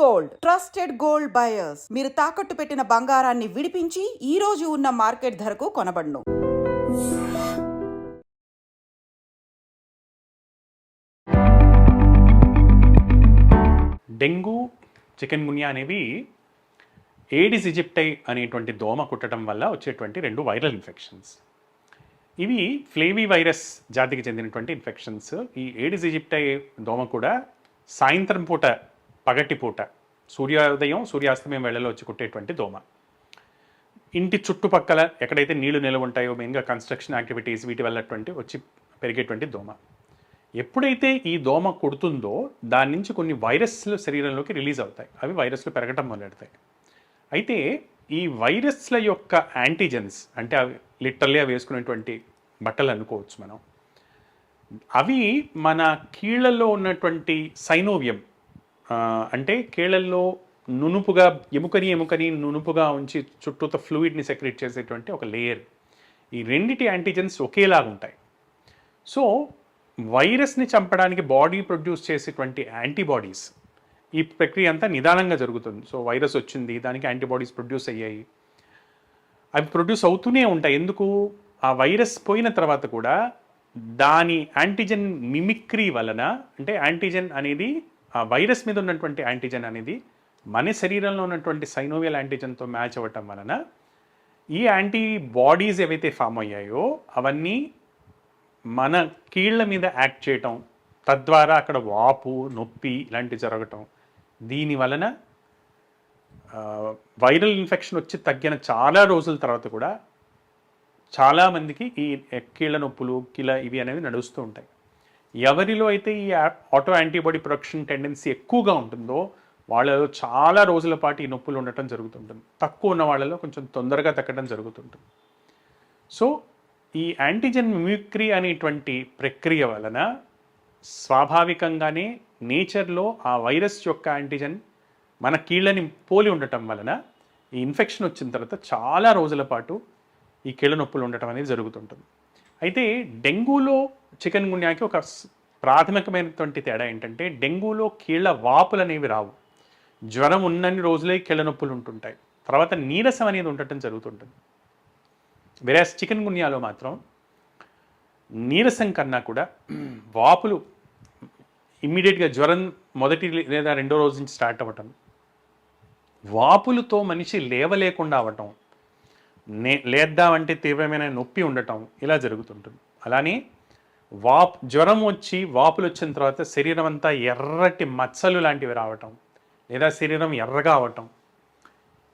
Gold. Trusted gold buyers. మీరు తాకట్టు పెట్టిన బంగారాన్ని విడిపించి ఈ రోజు ఉన్న మార్కెట్ ధరకు కొనబడును. డెంగ్యూ చికెన్ గున్యా అనేవి ఏడిస్ ఇజిప్టై అనేటువంటి దోమ కుట్టడం వల్ల వచ్చేటువంటి రెండు వైరల్ ఇన్ఫెక్షన్స్. ఇవి ఫ్లేవీ వైరస్ జాతికి చెందినటువంటి ఇన్ఫెక్షన్స్. ఈ ఏడిస్ ఇజిప్టై దోమ కూడా సాయంత్రం పూట పగటిపూట సూర్యోదయం సూర్యాస్తమయం వేళలో వచ్చి కుట్టేటువంటి దోమ. ఇంటి చుట్టుపక్కల ఎక్కడైతే నీళ్ళు నిల్వ ఉంటాయో మెయిన్గా కన్స్ట్రక్షన్ యాక్టివిటీస్ వీటి వల్లటువంటి వచ్చి పెరిగేటువంటి దోమ. ఎప్పుడైతే ఈ దోమ కుడుతుందో దాని నుంచి కొన్ని వైరస్లు శరీరంలోకి రిలీజ్ అవుతాయి. అవి వైరస్లు పెరగటం మొదలెడతాయి. అయితే ఈ వైరస్ల యొక్క యాంటీజెన్స్ అంటే అవి లిటర్లీ అవి వేసుకునేటువంటి బట్టలు అనుకోవచ్చు మనం అవి మన కీళ్ళలో ఉన్నటువంటి సైనోవియం అంటే కేళ్ళల్లో నునుపుగా ఎముకని ఎముకని నునుపుగా ఉంచి చుట్టూతో ఫ్లూయిడ్ని సెక్రేట్ చేసేటువంటి ఒక లేయర్ ఈ రెండిటి యాంటీజెన్స్ ఒకేలాగా ఉంటాయి. సో వైరస్ని చంపడానికి బాడీ ప్రొడ్యూస్ చేసేటువంటి యాంటీబాడీస్ ఈ ప్రక్రియ అంతా నిదానంగా జరుగుతుంది. సో వైరస్ వచ్చింది దానికి యాంటీబాడీస్ ప్రొడ్యూస్ అయ్యాయి. అవి ప్రొడ్యూస్ అవుతూనే ఉంటాయి. ఎందుకు? ఆ వైరస్ పోయిన తర్వాత కూడా దాని యాంటీజెన్ మిమిక్రీ వలన అంటే యాంటీజెన్ అనేది ఆ వైరస్ మీద ఉన్నటువంటి యాంటీజెన్ అనేది మన శరీరంలో ఉన్నటువంటి సైనోవియల్ యాంటీజెన్తో మ్యాచ్ అవ్వటం వలన ఈ యాంటీబాడీస్ ఏవైతే ఫామ్ అయ్యాయో అవన్నీ మన కీళ్ళ మీద యాక్ట్ చేయటం తద్వారా అక్కడ వాపు నొప్పి ఇలాంటివి జరగటం దీని వలన వైరల్ ఇన్ఫెక్షన్ వచ్చి తగ్గిన చాలా రోజుల తర్వాత కూడా చాలామందికి ఈ కీళ్ళ నొప్పులు కీళ్ళ ఇవి అనేవి నడుస్తూ ఉంటాయి. ఎవరిలో అయితే ఈ ఆటో యాంటీబాడీ ప్రొడక్షన్ టెండెన్సీ ఎక్కువగా ఉంటుందో వాళ్ళలో చాలా రోజుల పాటు ఈ నొప్పులు ఉండటం జరుగుతుంటుంది. తక్కువ ఉన్న వాళ్ళలో కొంచెం తొందరగా తగ్గడం జరుగుతుంటుంది. సో ఈ యాంటీజెన్ మిమిక్రీ అనేటువంటి ప్రక్రియ వలన స్వాభావికంగానే నేచర్లో ఆ వైరస్ యొక్క యాంటీజెన్ మన కీళ్ళని పోలి ఉండటం వలన ఈ ఇన్ఫెక్షన్ వచ్చిన తర్వాత చాలా రోజుల పాటు ఈ కీళ్ళ నొప్పులు ఉండటం అనేది జరుగుతుంటుంది. అయితే డెంగూలో చికెన్ గున్యాకి ఒక ప్రాథమికమైనటువంటి తేడా ఏంటంటే డెంగూలో కీళ్ళ వాపులు అనేవి రావు. జ్వరం ఉన్నన్ని రోజులే కీళ్ళ నొప్పులు ఉంటుంటాయి. తర్వాత నీరసం అనేది ఉండటం జరుగుతుంటుంది. వేరే చికెన్ గున్యాలో మాత్రం నీరసం కన్నా కూడా వాపులు ఇమ్మీడియట్గా జ్వరం మొదటి లేదా రెండో రోజు నుంచి స్టార్ట్ అవ్వటం వాపులతో మనిషి లేవలేకుండా అవ్వటం నే లేద్దామంటే తీవ్రమైన నొప్పి ఉండటం ఇలా జరుగుతుంటుంది. అలానే వాప్ జ్వరం వచ్చి వాపులు వచ్చిన తర్వాత శరీరం అంతా ఎర్రటి మచ్చలు లాంటివి రావటం లేదా శరీరం ఎర్రగా అవ్వటం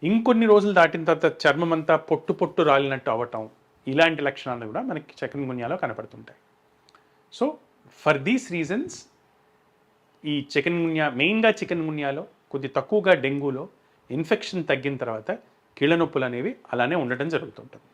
ఇంకొన్ని రోజులు దాటిన తర్వాత చర్మం అంతా పొట్టు పొట్టు రాలినట్టు అవటం. ఇలాంటి లక్షణాలు కూడా మనకి చికెన్ గున్యాలో కనపడుతుంటాయి. సో ఫర్ దీస్ రీజన్స్ ఈ చికెన్ గున్యా మెయిన్గా చికెన్ గున్యాలో కొద్ది తక్కువగా డెంగూలో ఇన్ఫెక్షన్ తగ్గిన తర్వాత కీళ్ళ నొప్పులు అనేవి అలానే ఉండటం జరుగుతుంటుంది.